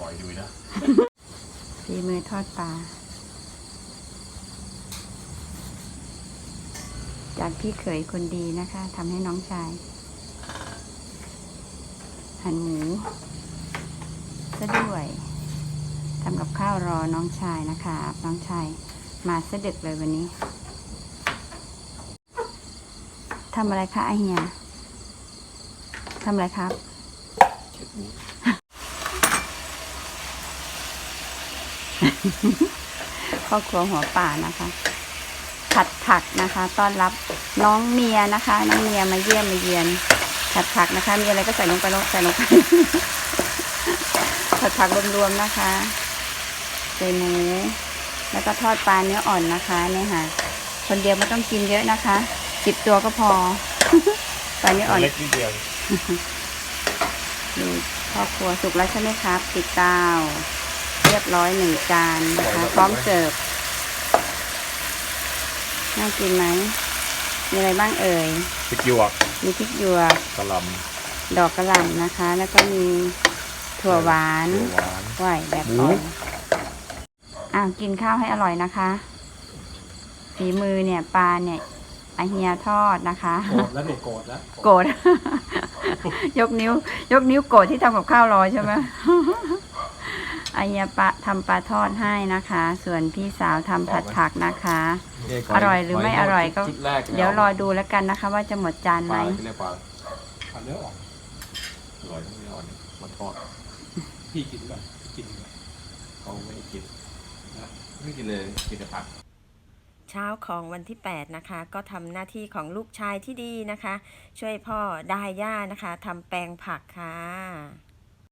บ่อยดูนะฝีมือทอดปลา จากพี่เขยคนดีนะคะทำให้น้องชาย หั่นหมูซะด้วยทำกับข้าวรอน้องชายนะคะน้องชายมาสะดึกเลยวันนี้ทำอะไรคะไอเฮียทำอะไรครับ เช็ดหมู ครอบครัวหัวป่านะคะ ผัดผักนะคะ ต้อนรับน้องเมียนะคะ น้องเมียมาเยี่ยมมาเยียน ผัดผักนะคะ มีอะไรก็ใส่ลงไปลงใส่ลงไป ผัดผักรวมๆนะคะใส่หมู แล้วก็ทอดปลาเนื้ออ่อนนะคะเนี่ยค่ะ คนเดียวไม่ต้องกินเยอะนะคะสิบตัวก็พอปลาเนื้ออ่อนเล็กนิดเดียวดูครอบครัวสุกแล้วใช่ไหมครับ ติดเตา เรียบร้อยหนึ่งจานนะคะพร้อมเสิร์ฟน่ากินไหมมีอะไรบ้างเอ่ยพริกหยวกมีพริกหยวกกะหล่ดอกกระหล่ำนะคะ แล้วก็มีำถั่วหวานถั่วหวานไหวแบบหมูอ่อนอ้าวกินข้าวให้อร่อยนะคะฝีมือเนี่ยปลาเนี่ยอาเฮียทอดนะคะโกรธแล้วเนี่ยโกรธแล้วโกรธยกนิ้ว ยกนิ้วโกรธที่ทำกับข้าวรอใช่ไหม อายาปะทำปลาทอดให้นะคะ ส่วนพี่สาวทำผัดผักนะคะ อร่อยหรือไม่อร่อยก็ชุดแรกเดี๋ยวรอดูแล้วกันนะคะ ว่าจะหมดจานปไหมลาที่เรียกปลาผัดเนื้อออกอร่อยทั้งนี้อ่อนมาทอดพี่กินก่อนพี่กินก่อนเขาไม่ให้กินไม่กินเลยกินแต่ผักเช้าของวันที่ 8 นะคะ ก็ทำหน้าที่ของลูกชายที่ดีนะคะ ช่วยพ่อได้ย่านะคะทำแปลงผักค่ะ